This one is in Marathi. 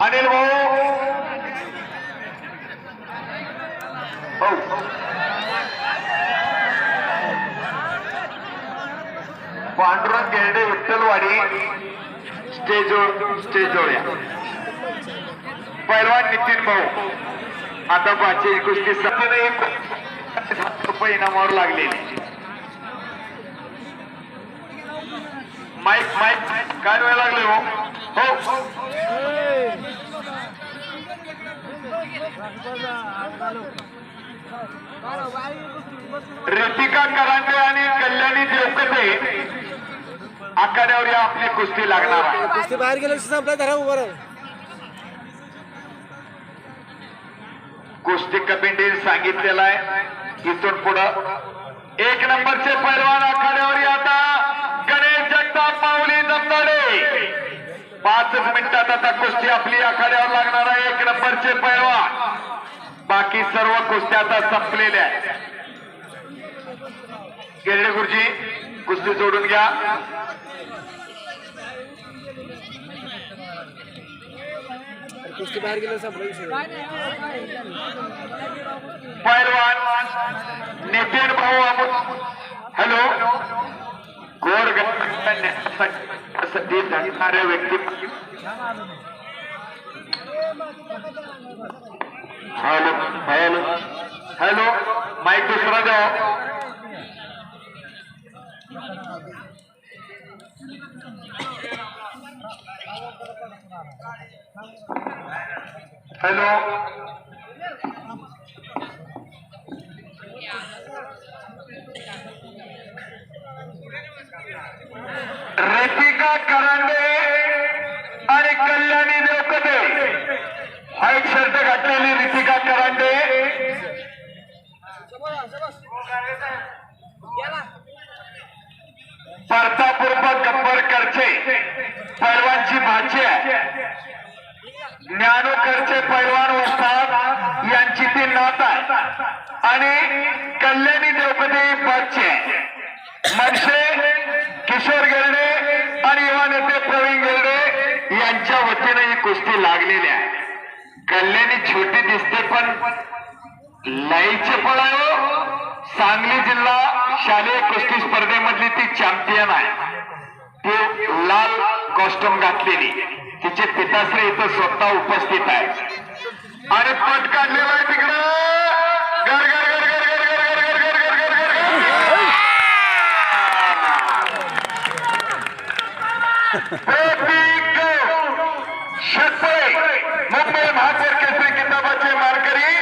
अनिल भाऊ. हो. पांडुरंग गेरडे विठ्ठलवाडी स्टेजवर स्टेजवर या पैलवान नितीन भाऊ. आता पाचशे कुस्ती सत्य रुपये इनामावर लागलेले. माईक माईक काय वेळ लागले हो हो. ऋतिका करांडे आणि कल्याणी देवकते आखाड्यावर या आपली कुस्ती लागणार आहे. कुस्ती बाहेर गेल्या संपला धरा उभा राहा. कुस्ती कमिटीने सांगितलेलं आहे. इथून पुढं एक नंबरचे पैलवान आखाड्यावर या आता गणेश जगताप माऊली जमदाडे. पाचच मिनिटात आता कुस्ती आपली आखाड्यावर लागणार आहे. एक नंबरचे पैलवान बाकी सर्व कुस्त्या आता संपलेल्या गिरडे गुरुजी कुस्ती जोडून घ्या कुस्ती बाहेर पैलवान नितीन भाऊ अमोल हॅलो गोर साठी झटणाऱ्या व्यक्ती হ্যালো হ্যালো মাইকটা শোনা যাও হ্যালো परतापूर्वक गब्बर करचे. पैलवानची भाची आहे. ज्ञानो करचे पैलवान वस्ताद यांची ती नात आहे. आणि कल्याणी द्रौपदी बाची आहे मनसे किशोर गेरडे आणि युवा नेते प्रवीण गेरडे यांच्या वतीने ही कुस्ती लागलेली आहे. कल्याणी छोटी दिसते पण लईचे पळायो सांगली शालेय कुस्ती स्पर्धेमधली ती चॅम्पियन आहे ती लाल कॉस्ट्युम घातलेली तिचे पिताश्री इथं स्वतः उपस्थित आहे आणि पट काढलेला आहे तिकडे मुंबई महापौर केसरी किताबाचे मारकरी